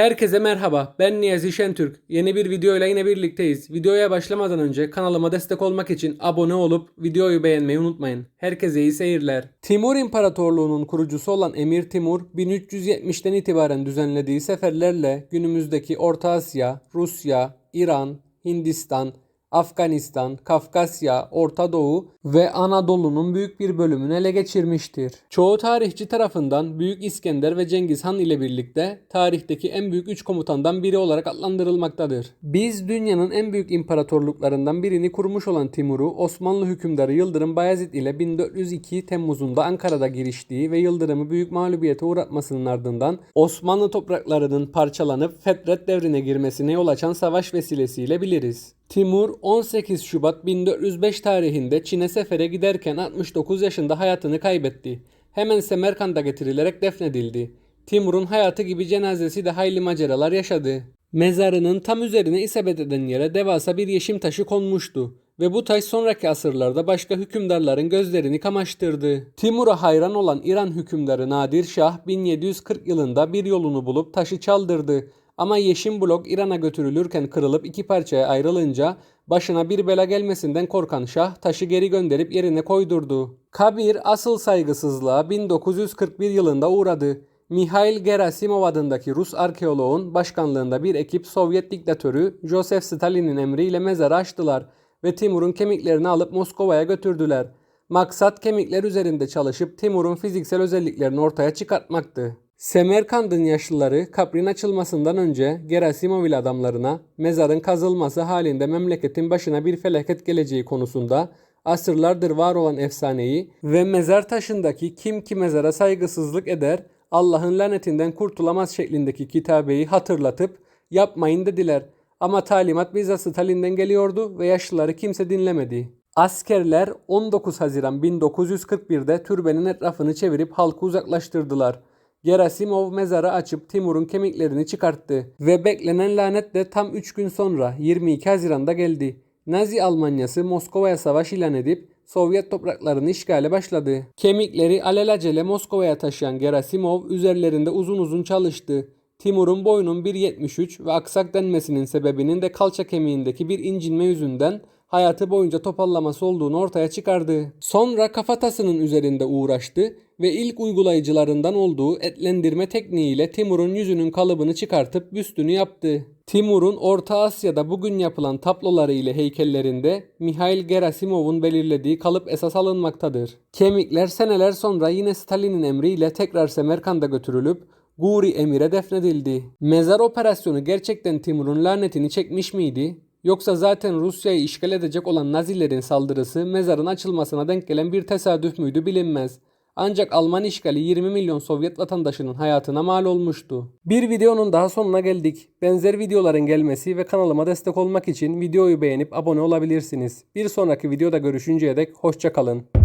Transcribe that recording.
Herkese merhaba. Ben Niyazi Şentürk. Yeni bir videoyla yine birlikteyiz. Videoya başlamadan önce kanalıma destek olmak için abone olup videoyu beğenmeyi unutmayın. Herkese iyi seyirler. Timur İmparatorluğu'nun kurucusu olan Emir Timur 1370'ten itibaren düzenlediği seferlerle günümüzdeki Orta Asya, Rusya, İran, Hindistan, Afganistan, Kafkasya, Orta Doğu ve Anadolu'nun büyük bir bölümünü ele geçirmiştir. Çoğu tarihçi tarafından Büyük İskender ve Cengiz Han ile birlikte tarihteki en büyük üç komutandan biri olarak adlandırılmaktadır. Biz dünyanın en büyük imparatorluklarından birini kurmuş olan Timur'u Osmanlı hükümdarı Yıldırım Bayezid ile 1402 Temmuz'unda Ankara'da giriştiği ve Yıldırım'ı büyük mağlubiyete uğratmasının ardından Osmanlı topraklarının parçalanıp Fetret devrine girmesine yol açan savaş vesilesiyle biliriz. Timur 18 Şubat 1405 tarihinde Çin'e sefere giderken 69 yaşında hayatını kaybetti. Hemen Semerkant'a getirilerek defnedildi. Timur'un hayatı gibi cenazesi de hayli maceralar yaşadı. Mezarının tam üzerine isabet eden yere devasa bir yeşim taşı konmuştu ve bu taş sonraki asırlarda başka hükümdarların gözlerini kamaştırdı. Timur'a hayran olan İran hükümdarı Nadir Şah 1740 yılında bir yolunu bulup taşı çaldırdı ama yeşim blok İran'a götürülürken kırılıp iki parçaya ayrılınca başına bir bela gelmesinden korkan Şah taşı geri gönderip yerine koydurdu. Kabir asıl saygısızlığa 1941 yılında uğradı. Mihail Gerasimov adındaki Rus arkeoloğun başkanlığında bir ekip Sovyet diktatörü Joseph Stalin'in emriyle mezarı açtılar ve Timur'un kemiklerini alıp Moskova'ya götürdüler. Maksat kemikler üzerinde çalışıp Timur'un fiziksel özelliklerini ortaya çıkartmaktı. Semerkand'ın yaşlıları kabrin açılmasından önce Gerasimov ile adamlarına mezarın kazılması halinde memleketin başına bir felaket geleceği konusunda asırlardır var olan efsaneyi ve mezar taşındaki kim ki mezara saygısızlık eder Allah'ın lanetinden kurtulamaz şeklindeki kitabeyi hatırlatıp yapmayın dediler. Ama talimat bizzat Stalin'den geliyordu ve yaşlıları kimse dinlemedi. Askerler 19 Haziran 1941'de türbenin etrafını çevirip halkı uzaklaştırdılar. Gerasimov mezarı açıp Timur'un kemiklerini çıkarttı ve beklenen lanet de tam 3 gün sonra 22 Haziran'da geldi. Nazi Almanyası Moskova'ya savaş ilan edip Sovyet topraklarını işgale başladı. Kemikleri alelacele Moskova'ya taşıyan Gerasimov üzerlerinde uzun uzun çalıştı. Timur'un boyunun 1.73 ve aksak denmesinin sebebinin de kalça kemiğindeki bir incinme yüzünden hayatı boyunca topallaması olduğunu ortaya çıkardı. Sonra kafatasının üzerinde uğraştı ve ilk uygulayıcılarından olduğu etlendirme tekniğiyle Timur'un yüzünün kalıbını çıkartıp büstünü yaptı. Timur'un Orta Asya'da bugün yapılan tabloları ile heykellerinde Mihail Gerasimov'un belirlediği kalıp esas alınmaktadır. Kemikler seneler sonra yine Stalin'in emriyle tekrar Semerkand'a götürülüp Guri Emir'e defnedildi. Mezar operasyonu gerçekten Timur'un lanetini çekmiş miydi? Yoksa zaten Rusya'yı işgal edecek olan Nazilerin saldırısı mezarın açılmasına denk gelen bir tesadüf müydü bilinmez. Ancak Alman işgali 20 milyon Sovyet vatandaşının hayatına mal olmuştu. Bir videonun daha sonuna geldik. Benzer videoların gelmesi ve kanalıma destek olmak için videoyu beğenip abone olabilirsiniz. Bir sonraki videoda görüşünceye dek hoşçakalın.